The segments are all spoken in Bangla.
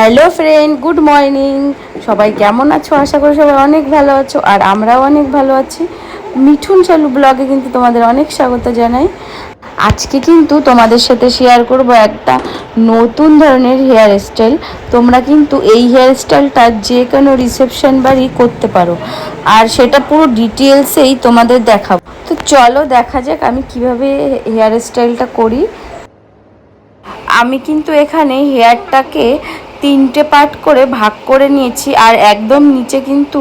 Hello friend, good morning. সবাই কেমন আছো? আশা করি সবাই অনেক ভালো আছো, আর আমরাও অনেক ভালো আছি। মিঠুন চালু ব্লগে কিন্তু তোমাদের অনেক স্বাগত জানাই। আজকে কিন্তু তোমাদের সাথে শেয়ার করব একটা নতুন ধরনের হেয়ার স্টাইল তোমরা কিন্তু এই হেয়ার স্টাইলটা যে কোনো রিসেপশন বাড়ি করতে পারো। আর সেটা পুরো ডিটেলসেই তোমাদের দেখাবো। তো চলো দেখা যাক আমি কীভাবে হেয়ার স্টাইলটা করি। আমি কিন্তু এখানে হেয়ারটাকে তিনটে পার্ট করে ভাগ করে নিয়েছি আর একদম নিচে কিন্তু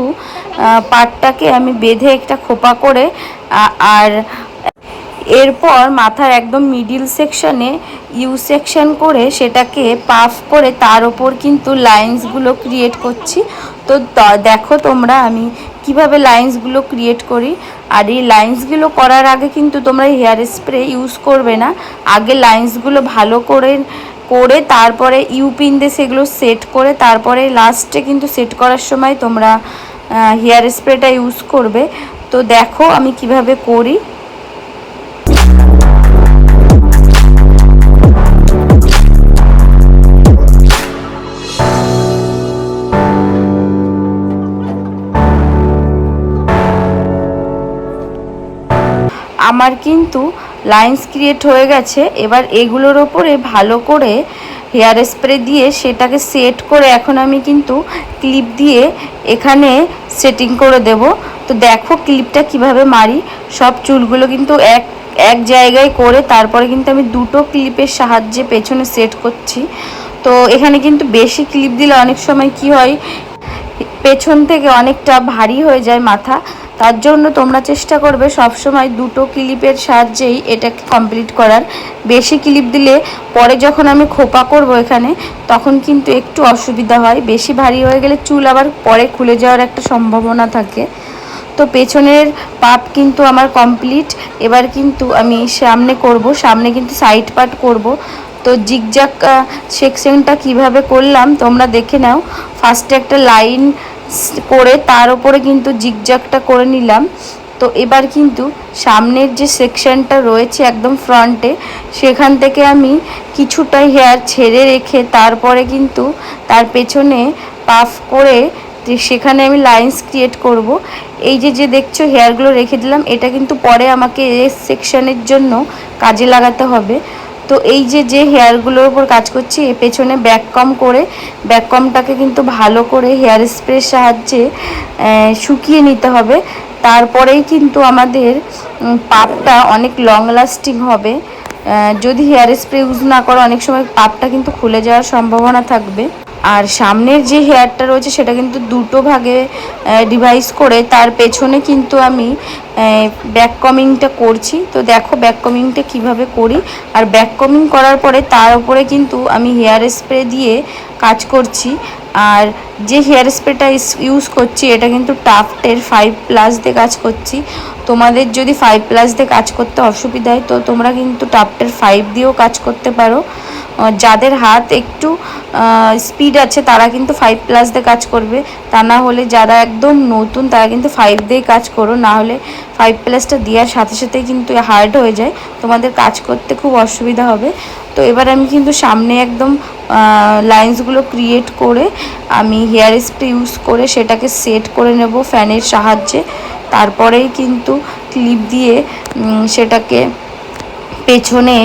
পার্টটাকে আমি বেঁধে একটা খোপা করে আর এরপর মাথার একদম মিডিল সেকশানে ইউ সেকশন করে সেটাকে পাফ করে তার ওপর কিন্তু লাইন্সগুলো ক্রিয়েট করছি। তো দেখো তোমরা আমি কীভাবে লাইন্সগুলো ক্রিয়েট করি। আর এই লাইন্সগুলো করার আগে কিন্তু তোমরা হেয়ার স্প্রে ইউজ করবে না। আগে লাইন্সগুলো ভালো করে করে তারপরে ইউপিন দিয়ে সেগুলো সেট করে তারপরে লাস্টে কিন্তু সেট করার সময় তোমরা হেয়ার স্প্রেটা ইউজ করবে। তো দেখো আমি কীভাবে করি। আমার কিন্তু লাইন্স ক্রিয়েট হয়ে গেছে, এবার এগুলোর ওপরে ভালো করে হেয়ার স্প্রে দিয়ে সেটাকে সেট করে এখন আমি কিন্তু ক্লিপ দিয়ে এখানে সেটিং করে দেব। তো দেখো ক্লিপটা কীভাবে মারি, সব চুলগুলো কিন্তু এক এক জায়গায় করে তারপরে কিন্তু আমি দুটো ক্লিপের সাহায্যে পেছনে সেট করছি। তো এখানে কিন্তু বেশি ক্লিপ দিলে অনেক সময় কি হয়, পেছন থেকে অনেকটা ভারী হয়ে যায় মাথা তার জন্য তোমরা চেষ্টা করবে সব সময় দুটো ক্লিপের সাহায্যেই এটাকে কমপ্লিট করার। বেশি ক্লিপ দিলে পরে যখন আমি খোপা করব এখানে, তখন কিন্তু একটু অসুবিধা হয়। বেশি ভারী হয়ে গেলে চুল আবার পরে খুলে যাওয়ার একটা সম্ভাবনা থাকে। তো পেছনের পাপ কিন্তু আমার কমপ্লিট এবার কিন্তু আমি সামনে করব, সামনে কিন্তু সাইড পার্ট করব। তো জিগজাক সেকশনটা কীভাবে করলাম তোমরা দেখে নাও। ফার্স্টে একটা লাইন করে তার উপরে কিন্তু জিগজাকটা করে নিলাম। তো এবার কিন্তু সামনের যে সেকশনটা রয়েছে একদম ফ্রন্টে, সেখান থেকে আমি কিছুটা হেয়ার ছেড়ে রেখে তারপরে কিন্তু তার পেছনে পাফ করে সেখানে আমি লাইন্স ক্রিয়েট করব। এই যে যে দেখছ হেয়ারগুলো রেখে দিলাম, এটা কিন্তু পরে আমাকে এস সেকশনের জন্য কাজে লাগাতে হবে। তো এই যে যে হেয়ারগুলোর উপর কাজ করছি, এ পেছনে ব্যাক কম করে ব্যাক কমটাকে কিন্তু ভালো করে হেয়ার স্প্রের সাহায্যে শুকিয়ে নিতে হবে। তারপরেই কিন্তু আমাদের পাপটা অনেক লং লাস্টিং হবে। যদি হেয়ার স্প্রে ইউজ না করো, অনেক সময় পাপটা কিন্তু খুলে যাওয়ার সম্ভাবনা থাকবে। আর সামনের যে হেয়ারটা রয়েছে সেটা কিন্তু দুটো ভাগে ডিভাইস করে তার পেছনে কিন্তু আমি ব্যাক কমিংটা করছি। তো দেখো ব্যাক কমিংটা কীভাবে করি। আর ব্যাক কমিং করার পরে তার উপরে কিন্তু আমি হেয়ার স্প্রে দিয়ে কাজ করছি। আর যে হেয়ার স্প্রেটা ইউজ করছি, এটা কিন্তু টাফটের ফাইভ প্লাস দিয়ে কাজ করছি। তোমাদের যদি ফাইভ প্লাস দিয়ে কাজ করতে অসুবিধা হয়, তো তোমরা কিন্তু টাফটের ফাইভ দিয়েও কাজ করতে পারো। যাদের হাত একটু স্পিড আছে, তারা কিন্তু ফাইভ প্লাস দিয়ে কাজ করবে। তা না হলে যারা একদম নতুন, তারা কিন্তু ফাইভ দিয়ে কাজ করো। না হলে ফাইভ প্লাসটা দেওয়ার সাথে সাথেই কিন্তু হার্ড হয়ে যায়। তোমাদের কাজ করতে খুব অসুবিধা হবে। তো এবার আমি কিন্তু সামনে একদম লাইন্সগুলো ক্রিয়েট করে আমি হেয়ার স্প্রে ইউজ করে সেটাকে সেট করে নেব ফ্যানের সাহায্যে। তারপরেই কিন্তু ক্লিপ দিয়ে সেটাকে পেছনে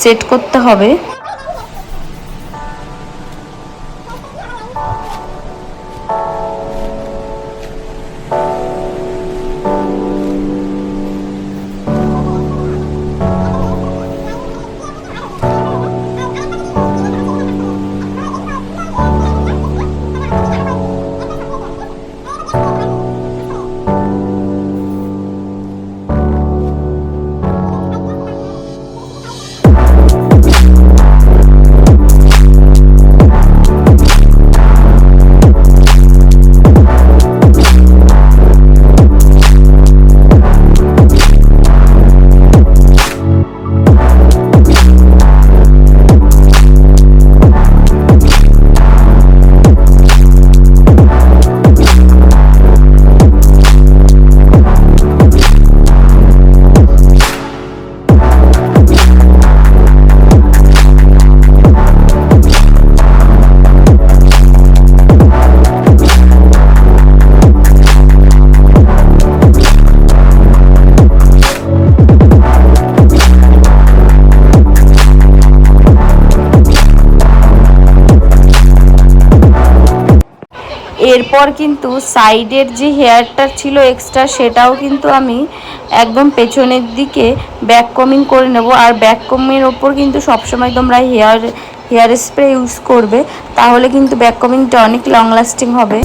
সেট করতে হবে। এরপর কিন্তু সাইডের যে হেয়ারটা ছিল এক্সট্রা সেটাও কিন্তু আমি একদম পেছনের দিকে ব্যাক কমিং করে নেব। আর ব্যাক ওপর কিন্তু সবসময় তোমরা হেয়ার হেয়ার স্প্রে ইউজ করবে। তাহলে কিন্তু ব্যাক কমিংটা অনেক লং লাস্টিং হবে।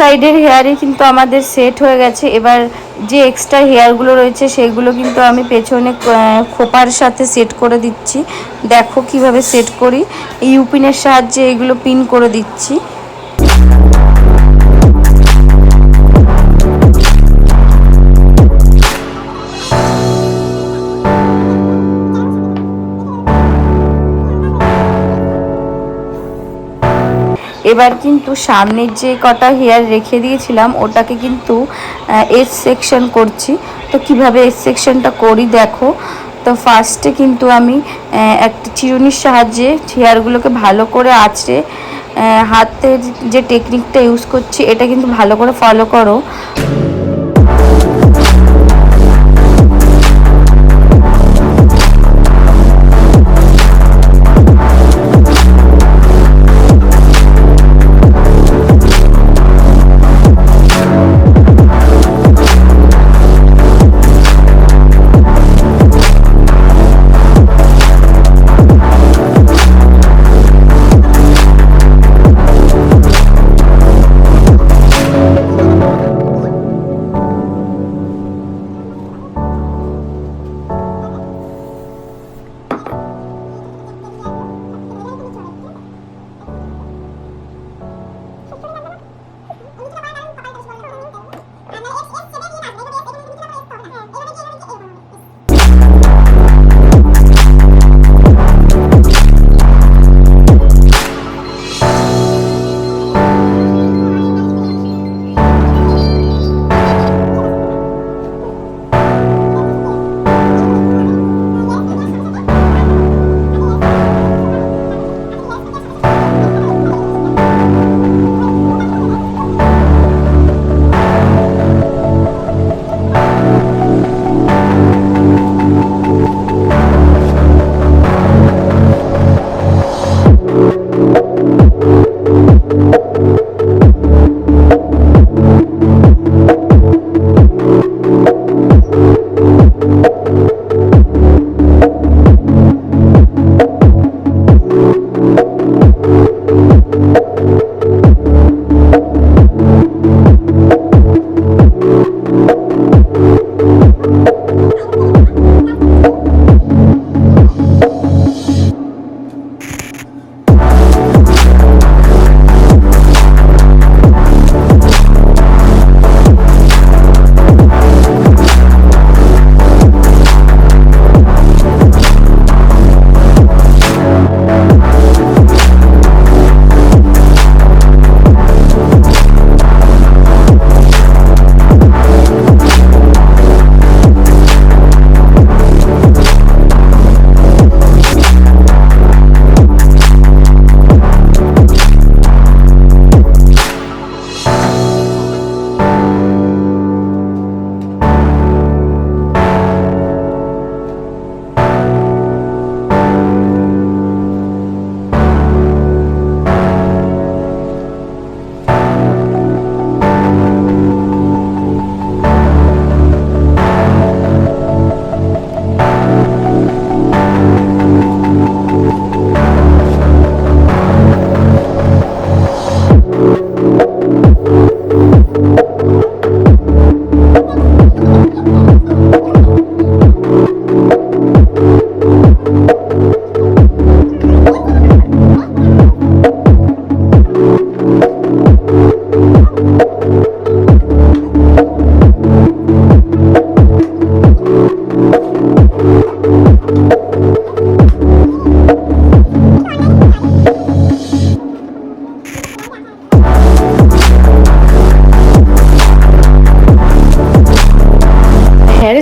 সাইডের হেয়ারই কিন্তু আমাদের সেট হয়ে গেছে। এবার যে এক্সট্রা হেয়ারগুলো রয়েছে, সেগুলো কিন্তু আমি পেছনে খোপার সাথে সেট করে দিচ্ছি। দেখো কীভাবে সেট করি। ইউপিনের সাহায্যে এগুলো পিন করে দিচ্ছি। এবার কিন্তু সামনের যে কটা হেয়ার রেখে দিয়েছিলাম, ওটাকে কিন্তু এস সেকশন করছি। তো কীভাবে এস সেকশনটা করি দেখো? তো ফার্স্টে কিন্তু আমি একটা চিরুনির সাহায্যে হেয়ারগুলোকে ভালো করে আঁচড়ে হাতের যে টেকনিকটা ইউজ করছি, এটা কিন্তু ভালো করে ফলো করো।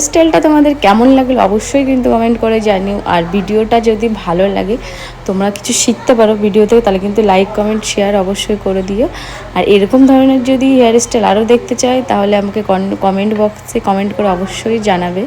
স্টাইলটা তোমাদের কেমন লাগল অবশ্যই কিন্তু কমেন্ট করে জানিও। আর ভিডিওটা যদি ভালো লাগে, তোমরা কিছু শিখতে পারো ভিডিওতেও, তাহলে কিন্তু লাইক কমেন্ট শেয়ার অবশ্যই করে দিও। আর এরকম ধরনের যদি হেয়ার স্টাইল আরও দেখতে চাই তাহলে আমাকে কমেন্ট বক্সে কমেন্ট করে অবশ্যই জানাবে।